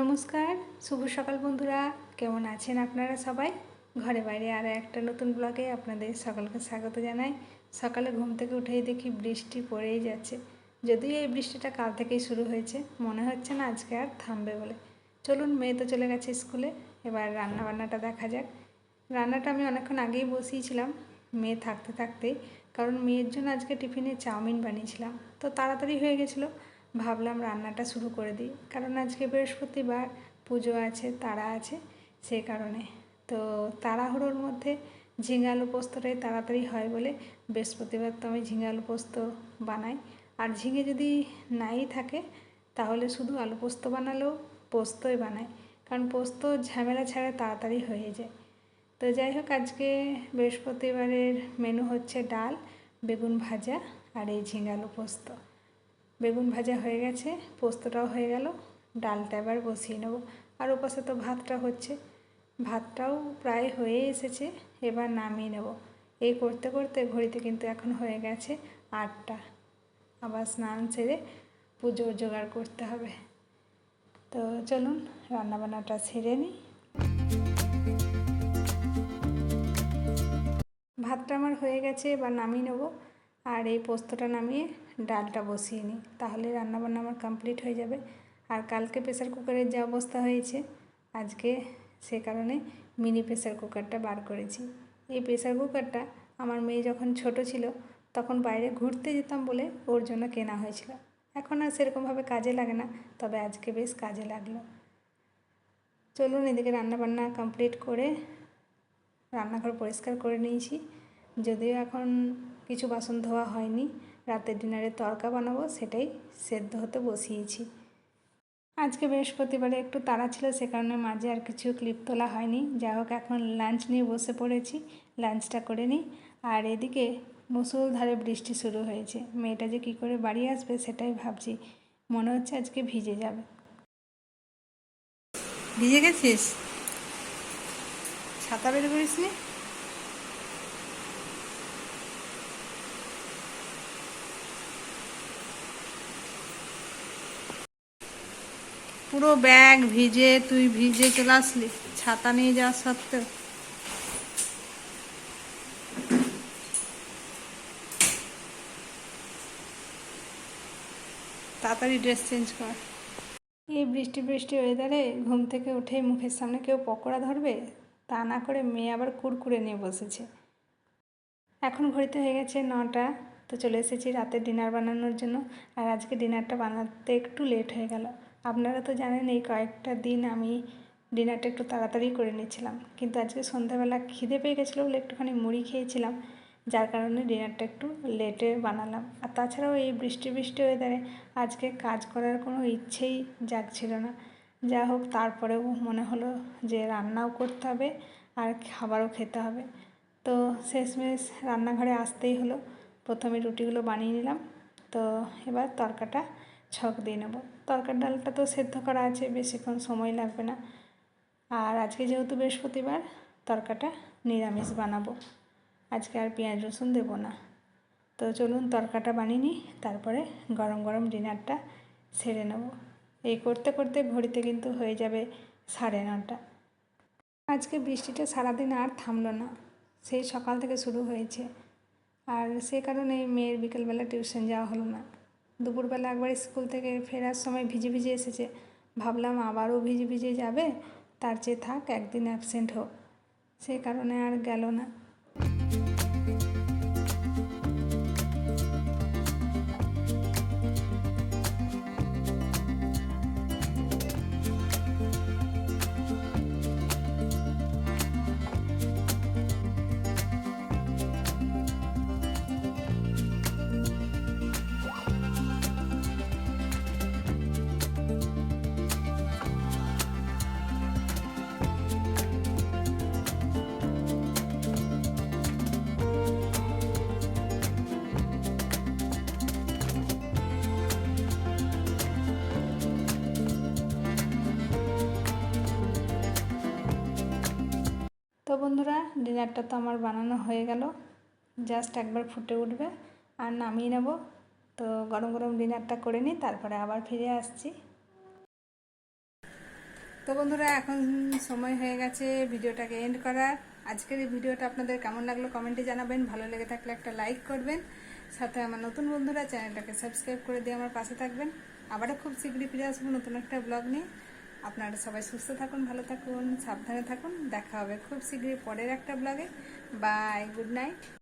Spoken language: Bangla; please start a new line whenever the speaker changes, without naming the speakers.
নমস্কার, শুভ সকাল বন্ধুরা। কেমন আছেন আপনারা সবাই? ঘরে বাইরে আরও একটা নতুন ব্লগে আপনাদের সকলকে স্বাগত জানাই। সকালে ঘুম থেকে উঠেই দেখি বৃষ্টি পড়েই যাচ্ছে। যদিও এই বৃষ্টিটা কাল থেকেই শুরু হয়েছে, মনে হচ্ছে না আজকে আর থামবে বলে। চলুন, মেয়ে তো চলে গেছে স্কুলে, এবার রান্না বান্নাটা দেখা যাক। রান্নাটা আমি অনেকক্ষণ আগেই বসিয়েছিলাম, মেয়ে থাকতে থাকতেই, কারণ মেয়ের জন্য আজকে টিফিনে চাউমিন বানিয়েছিলাম। তো তাড়াতাড়ি হয়ে গেছিল ভাবলাম রান্নাটা শুরু করে দিই। কারণ আজকে বৃহস্পতিবার, পুজো আছে, তারা আছে সেই কারণে। তো তাড়াহুড়োর মধ্যে ঝিঙে আলু পোস্তটাই তাড়াতাড়ি হয় বলে বৃহস্পতিবার তো আমি ঝিঙে আলু পোস্ত বানাই। আর ঝিঙে যদি নাই থাকে, তাহলে শুধু আলু পোস্ত বানালেও পোস্তই বানাই। কারণ পোস্ত ঝামেলা ছাড়া তাড়াতাড়ি হয়ে যায়। তো যাই হোক, আজকে বৃহস্পতিবারের মেনু হচ্ছে ডাল, বেগুন ভাজা আর এই ঝিঙে আলু পোস্ত। বেগুন ভাজা হয়ে গেছে, পোস্তটাও হয়ে গেল, ডালটা এবার বসিয়ে নেব। আর ওপাশে তো ভাতটা হচ্ছে, ভাতটাও প্রায় হয়ে এসেছে, এবার নামিয়ে নেব। এই করতে করতে ঘড়িতে কিন্তু এখন হয়ে গেছে আটটা। আবার স্নান সেরে পুজোর জোগাড় করতে হবে। তো চলুন, রান্নাবান্নাটা সেরে নিই। ভাতটা আমার হয়ে গেছে, এবার নামিয়ে নেব। আর এই পোস্তটা নামিয়ে ডালটা বসিয়ে নিই। তাহলে রান্নাবান্না আমার কমপ্লিট হয়ে যাবে। আর কালকে প্রেসার কুকারের যে অবস্থা হয়েছে, আজকে সে কারণে মিনি প্রেসার কুকারটা বার করেছি। এই প্রেসার কুকারটা আমার মেয়ে যখন ছোট ছিল, তখন বাইরে ঘুরতে যেতাম বলে ওর জন্য কেনা হয়েছিল। এখন আর সেরকমভাবে কাজে লাগে না, তবে আজকে বেশ কাজে লাগল। চলুন এদিকে রান্নাবান্না কমপ্লিট করে রান্নাঘর পরিষ্কার করে নিয়েছি। যদিও এখন কিছু বাসন ধোয়া হয়নি, রাতের ডিনারে তরকা বানাবো, সেটাই সেদ্ধ হতে বসিয়েছি। আজকে বৃহস্পতিবারে একটু তাড়া ছিল, সে কারণে মাঝে আর কিছু ক্লিপ তোলা হয়নি। যা হোক, এখন লাঞ্চ নিয়ে বসে পড়েছি, লাঞ্চটা করে নিই। আর এদিকে মুসুলধারে বৃষ্টি শুরু হয়েছে। মেয়েটা যে কী করে বাড়ি আসবে সেটাই ভাবছি। মনে হচ্ছে আজকে ভিজে যাবে। ভিজে গেছিস? ছাতা বের করিস নি পুরো ব্যাগ ভিজে, তুই ভিজে চলে আসলি। ছাতা নিয়ে যাওয়া সত্ত্বেও। তাড়াতাড়ি ড্রেস চেঞ্জ কর। এই বৃষ্টি বৃষ্টি ওয়েদারে ঘুম থেকে উঠে মুখের সামনে কেউ পকোড়া ধরবে? তা না করে মেয়ে আবার কুরকুরে নিয়ে বসেছে। এখন ঘড়িতে হয়ে গেছে নটা, তো চলে এসেছি রাতের ডিনার বানানোর জন্য। আর আজকে ডিনারটা বানাতে একটু লেট হয়ে গেল। আপনারা তো জানেন এই কয়েকটা দিন আমি ডিনারটা একটু তাড়াতাড়ি করে নিয়েছিলাম। কিন্তু আজকে সন্ধ্যাবেলা খিদে পেয়ে গেছিল বলে একটুখানি মুড়ি খেয়েছিলাম, যার কারণে ডিনারটা একটু লেটে বানালাম। আর তাছাড়াও এই বৃষ্টি বৃষ্টি ওয়েদারে আজকে কাজ করার কোনো ইচ্ছেই জাগছিল না। যা হোক, তারপরেও মনে হলো যে রান্নাও করতে হবে আর খাবারও খেতে হবে। তো শেষমেশ রান্নাঘরে আসতেই হলো। প্রথমে রুটিগুলো বানিয়ে নিলাম। তো এবার তরকাটা ছক দিয়ে নেব। তরকার ডালটা তো সেদ্ধ করা আছে, বেশিক্ষণ সময় লাগবে না। আর আজকে যেহেতু বৃহস্পতিবার, তরকাটা নিরামিষ বানাবো। আজকে আর পেঁয়াজ রসুন দেবো না। তো চলুন তরকাটা বানিয়ে নিই, তারপরে গরম গরম ডিনারটা সেরে নেব। এই করতে করতে ঘড়িতে কিন্তু হয়ে যাবে সাড়ে নটা। আজকে বৃষ্টিটা সারাদিন আর থামলো না, সেই সকাল থেকে শুরু হয়েছে। আর সে কারণে মেয়ের বিকেলবেলা টিউশন যাওয়া হলো না। দুপুরবেলা একবার স্কুল থেকে ফেরার সময় ভিজে ভিজে এসেছে। ভাবলাম আবারও ভিজে ভিজে যাবে, তার চেয়ে থাক, একদিন অ্যাবসেন্ট হোক। সেই কারণে আর গেল না। তো বন্ধুরা ডিনারটা তো আমার বানানো হয়ে গেল। জাস্ট একবার ফুটে উঠবে। আর নামিয়ে নেব। তো গরম গরম ডিনারটা করে নিই, তারপরে আবার ফিরে আসছি। তো বন্ধুরা, এখন সময় হয়ে গেছে ভিডিওটাকে এন্ড করার। আজকের এই ভিডিওটা আপনাদের কেমন লাগল কমেন্টে জানাবেন। ভালো লেগে থাকলে একটা লাইক করবেন। সাথে আমার নতুন বন্ধুরা, চ্যানেলটাকে সাবস্ক্রাইব করে দিয়ে আমার পাশে থাকবেন। আবারও খুব শীঘ্রই ফিরে আসব নতুন একটা ব্লগ নিয়ে। আপনারা সবাই সুস্থ থাকুন, ভালো থাকুন, সাবধানে থাকুন। দেখা হবে খুব শীঘ্রই পরের একটা ব্লগে বাই গুড নাইট